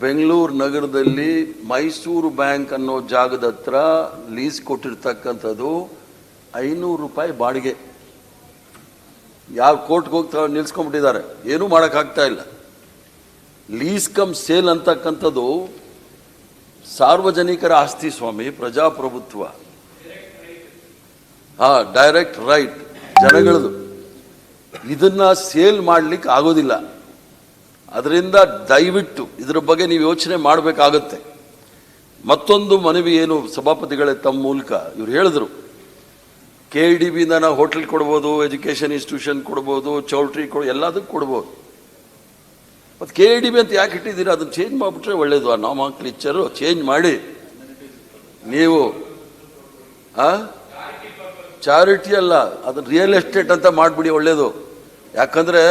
ಬೆಂಗಳೂರು ನಗರದಲ್ಲಿ ಮೈಸೂರು ಬ್ಯಾಂಕ್ ಅನ್ನೋ ಜಾಗದ ಹತ್ರ ಲೀಸ್ ಕೊಟ್ಟಿರ್ತಕ್ಕಂಥದ್ದು ಐನೂರು ರೂಪಾಯಿ ಬಾಡಿಗೆ. ಯಾವ ಕೋರ್ಟ್ಗೆ ಹೋಗ್ತಾ ನಿಲ್ಸ್ಕೊಂಡ್ಬಿಟ್ಟಿದ್ದಾರೆ. ಏನೂ ಮಾಡೋಕ್ಕಾಗ್ತಾ ಇಲ್ಲ. ಲೀಸ್ ಕಮ್ ಸೇಲ್ ಅಂತಕ್ಕಂಥದ್ದು ಸಾರ್ವಜನಿಕರ ಆಸ್ತಿ ಸ್ವಾಮಿ, ಪ್ರಜಾಪ್ರಭುತ್ವ. ಹಾಂ ಡೈರೆಕ್ಟ್ ರೈಟ್ ಜನಗಳದು. ಇದನ್ನ ಸೇಲ್ ಮಾಡ್ಲಿಕ್ಕೆ ಆಗೋದಿಲ್ಲ. ಅದರಿಂದ ದಯವಿಟ್ಟು ಇದರ ಬಗ್ಗೆ ನೀವು ಯೋಚನೆ ಮಾಡಬೇಕಾಗತ್ತೆ. ಮತ್ತೊಂದು ಮನವಿ ಏನು ಸಭಾಪತಿಗಳೇ ತಮ್ಮ ಮೂಲಕ ಇವ್ರು ಹೇಳಿದ್ರು. ಕೆ ಡಿ ಬಿಯಿಂದ ನಾವು ಹೋಟೆಲ್ ಕೊಡ್ಬೋದು, ಎಜುಕೇಷನ್ ಇನ್ಸ್ಟಿಟ್ಯೂಷನ್ ಕೊಡ್ಬೋದು, ಚೌಲ್ಟ್ರಿ ಕೊಡ್, ಎಲ್ಲದಕ್ಕೂ ಕೊಡ್ಬೋದು. ಮತ್ತು ಕೆ ಡಿ ಬಿ ಅಂತ ಯಾಕೆ ಇಟ್ಟಿದ್ದೀರಾ? ಅದನ್ನು ಚೇಂಜ್ ಮಾಡಿಬಿಟ್ರೆ ಒಳ್ಳೇದು. ಆ ನಾಮ ಕ್ಲಿಚ್ಚರು ಚೇಂಜ್ ಮಾಡಿ. ನೀವು ಚಾರಿಟಿ ಅಲ್ಲ, ಅದನ್ನು ರಿಯಲ್ ಎಸ್ಟೇಟ್ ಅಂತ ಮಾಡಿಬಿಡಿ ಒಳ್ಳೇದು. ಯಾಕಂದ್ರೆ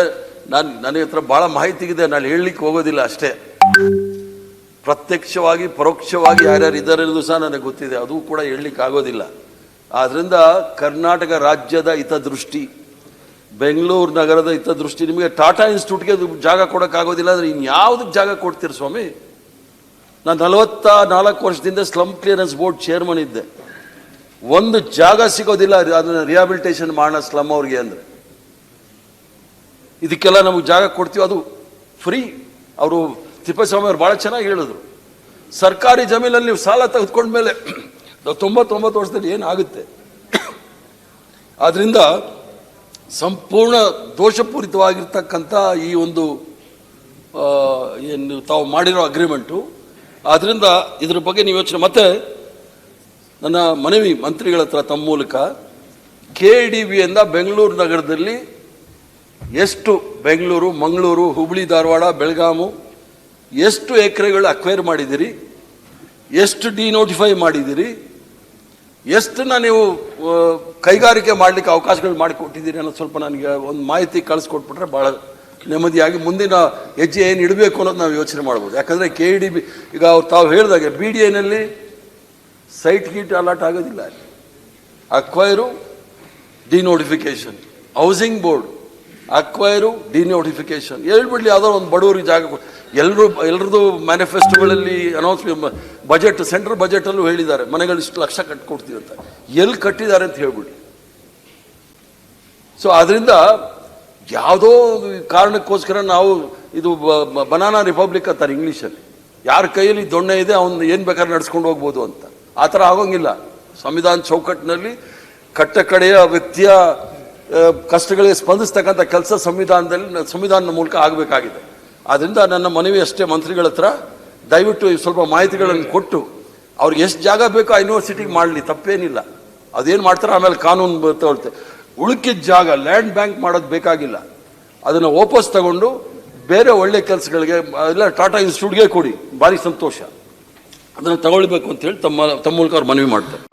ನಾನು ನನಗೆ ಹತ್ರ ಭಾಳ ಇದೆ, ನಾನು ಹೇಳಲಿಕ್ಕೆ ಹೋಗೋದಿಲ್ಲ ಅಷ್ಟೇ. ಪ್ರತ್ಯಕ್ಷವಾಗಿ, ಪರೋಕ್ಷವಾಗಿ ಯಾರ್ಯಾರು ಇದ್ದಾರೆ ಅನ್ನೋದು ಸಹ ನನಗೆ ಗೊತ್ತಿದೆ, ಅದು ಕೂಡ ಹೇಳಲಿಕ್ಕೆ ಆಗೋದಿಲ್ಲ. ಆದ್ದರಿಂದ ಕರ್ನಾಟಕ ರಾಜ್ಯದ ಹಿತದೃಷ್ಟಿ, ಬೆಂಗಳೂರು ನಗರದ ಹಿತದೃಷ್ಟಿ, ನಿಮಗೆ ಟಾಟಾ ಇನ್ಸ್ಟಿಟ್ಯೂಟ್ಗೆ ಅದು ಜಾಗ ಕೊಡೋಕ್ಕಾಗೋದಿಲ್ಲ ಅಂದರೆ ಇನ್ಯಾವುದಕ್ಕೆ ಜಾಗ ಕೊಡ್ತೀರಿ ಸ್ವಾಮಿ? ನಾನು ನಲವತ್ತ ನಾಲ್ಕು ವರ್ಷದಿಂದ ಸ್ಲಮ್ ಕ್ಲಿಯರೆನ್ಸ್ ಬೋರ್ಡ್ ಚೇರ್ಮನ್ ಇದ್ದೆ. ಒಂದು ಜಾಗ ಸಿಗೋದಿಲ್ಲ, ಅದನ್ನು ರಿಹಾಬಿಲಿಟೇಷನ್ ಮಾಡೋಣ ಸ್ಲಮ್ ಅವ್ರಿಗೆ ಅಂದರೆ. ಇದಕ್ಕೆಲ್ಲ ನಮಗೆ ಜಾಗ ಕೊಡ್ತೀವಿ. ಅದು ಫ್ರೀ ಅವರು ತಿಪ್ಪೇಸ್ವಾಮಿ ಅವರು ಭಾಳ ಚೆನ್ನಾಗಿ ಹೇಳಿದ್ರು. ಸರ್ಕಾರಿ ಜಮೀನಲ್ಲಿ ನೀವು ಸಾಲ ತೆಗೆದುಕೊಂಡ್ಮೇಲೆ ತೊಂಬತ್ತೊಂಬತ್ತು ವರ್ಷದಲ್ಲಿ ಏನಾಗುತ್ತೆ ಆದ್ದರಿಂದ ಸಂಪೂರ್ಣ ದೋಷಪೂರಿತವಾಗಿರ್ತಕ್ಕಂಥ ಈ ಒಂದು ಏನು ತಾವು ಮಾಡಿರೋ ಅಗ್ರಿಮೆಂಟು ಆದ್ದರಿಂದ ಇದ್ರ ಬಗ್ಗೆ ನೀವು ಯೋಚನೆ. ಮತ್ತೆ ನನ್ನ ಮನವಿ ಮಂತ್ರಿಗಳ ಹತ್ರ ತಮ್ಮ ಮೂಲಕ ಕೆ ಡಿ ಬಿಯಿಂದ ಬೆಂಗಳೂರು ನಗರದಲ್ಲಿ ಎಷ್ಟು ಬೆಂಗಳೂರು, ಮಂಗಳೂರು, ಹುಬ್ಳಿ, ಧಾರವಾಡ, ಬೆಳಗಾಮು, ಎಷ್ಟು ಎಕರೆಗಳು ಅಕ್ವೈರ್ ಮಾಡಿದ್ದೀರಿ ಎಷ್ಟು ಡಿನೋಟಿಫೈ ಮಾಡಿದ್ದೀರಿ ಎಷ್ಟನ್ನ ನೀವು ಕೈಗಾರಿಕೆ ಮಾಡಲಿಕ್ಕೆ ಅವಕಾಶಗಳು ಮಾಡಿಕೊಟ್ಟಿದ್ದೀರಿ ಅನ್ನೋದು ಸ್ವಲ್ಪ ನನಗೆ ಒಂದು ಮಾಹಿತಿ ಕಳಿಸ್ಕೊಟ್ಬಿಟ್ರೆ ಭಾಳ ನೆಮ್ಮದಿಯಾಗಿ ಮುಂದಿನ ಹೆಜ್ಜೆ ಏನು ಇಡಬೇಕು ಅನ್ನೋದು ನಾವು ಯೋಚನೆ ಮಾಡ್ಬೋದು. ಯಾಕಂದರೆ ಕೆ ಡಿ ಬಿ ಈಗ ಅವ್ರು ತಾವು ಹೇಳಿದಾಗೆ ಬಿ ಡಿ ಎನಲ್ಲಿ ಸೈಟ್ ಗೀಟ್ ಅಲಾಟ್ ಆಗೋದಿಲ್ಲ acquire denotification housing board acquire denotification ಹೇಳ್ಬಿಡ್ಲಿ ಯಾವುದೋ ಒಂದು ಬಡವರಿಗೆ ಜಾಗ ಎಲ್ಲರೂ ಎಲ್ಲರದು ಮ್ಯಾನಿಫೆಸ್ಟೋಗಳಲ್ಲಿ ಅನೌನ್ಸ್ ಬಜೆಟ್ ಸೆಂಟ್ರಲ್ ಬಜೆಟಲ್ಲೂ ಹೇಳಿದ್ದಾರೆ, ಮನೆಗಳು ಇಷ್ಟು ಲಕ್ಷ ಕಟ್ಕೊಡ್ತೀವಿ ಅಂತ. ಎಲ್ಲಿ ಕಟ್ಟಿದ್ದಾರೆ ಅಂತ ಹೇಳ್ಬಿಡಿ ಸೊ ಅದರಿಂದ ಯಾವುದೋ ಕಾರಣಕ್ಕೋಸ್ಕರ ನಾವು ಇದು ಬನಾನಾ ರಿಪಬ್ಲಿಕ್ ಅಂತಾರೆ ಇಂಗ್ಲೀಷಲ್ಲಿ. ಯಾರ ಕೈಯಲ್ಲಿ ದೊಣ್ಣೆ ಇದೆ, ಅವನು ಏನು ಬೇಕಾದ್ರೆ ನಡ್ಸ್ಕೊಂಡು ಹೋಗ್ಬೋದು ಅಂತ. ಆ ಥರ ಆಗೋಂಗಿಲ್ಲ. ಸಂವಿಧಾನ ಚೌಕಟ್ಟಿನಲ್ಲಿ ಕಟ್ಟ ಕಡೆಯ ವ್ಯಕ್ತಿಯ ಕಷ್ಟಗಳಿಗೆ ಸ್ಪಂದಿಸ್ತಕ್ಕಂಥ ಕೆಲಸ ಸಂವಿಧಾನದಲ್ಲಿ, ಸಂವಿಧಾನದ ಮೂಲಕ ಆಗಬೇಕಾಗಿದೆ. ಆದ್ದರಿಂದ ನನ್ನ ಮನವಿ ಅಷ್ಟೇ ಮಂತ್ರಿಗಳ ಹತ್ರ. ದಯವಿಟ್ಟು ಸ್ವಲ್ಪ ಮಾಹಿತಿಗಳನ್ನು ಕೊಟ್ಟು, ಅವ್ರಿಗೆ ಎಷ್ಟು ಜಾಗ ಬೇಕೋ ಆ ಯೂನಿವರ್ಸಿಟಿಗೆ ಮಾಡಲಿ, ತಪ್ಪೇನಿಲ್ಲ. ಅದೇನು ಮಾಡ್ತಾರೆ ಆಮೇಲೆ ಕಾನೂನು ತಗೊಳ್ತೆ ಉಳುಕಿದ ಜಾಗ ಲ್ಯಾಂಡ್ ಬ್ಯಾಂಕ್ ಮಾಡೋದು ಬೇಕಾಗಿಲ್ಲ. ಅದನ್ನು ವಾಪಸ್ ತಗೊಂಡು ಬೇರೆ ಒಳ್ಳೆ ಕೆಲಸಗಳಿಗೆ ಎಲ್ಲ ಟಾಟಾ ಇನ್ಸ್ಟಿಟ್ಯೂಟ್ಗೆ ಕೊಡಿ. ಭಾರಿ ಸಂತೋಷ. ಅದನ್ನು ತಗೊಳ್ಬೇಕು ಅಂತೇಳಿ ತಮ್ಮ ತಮ್ಮ ಮೂಲಕ ಅವ್ರು ಮನವಿ ಮಾಡ್ತಾರೆ.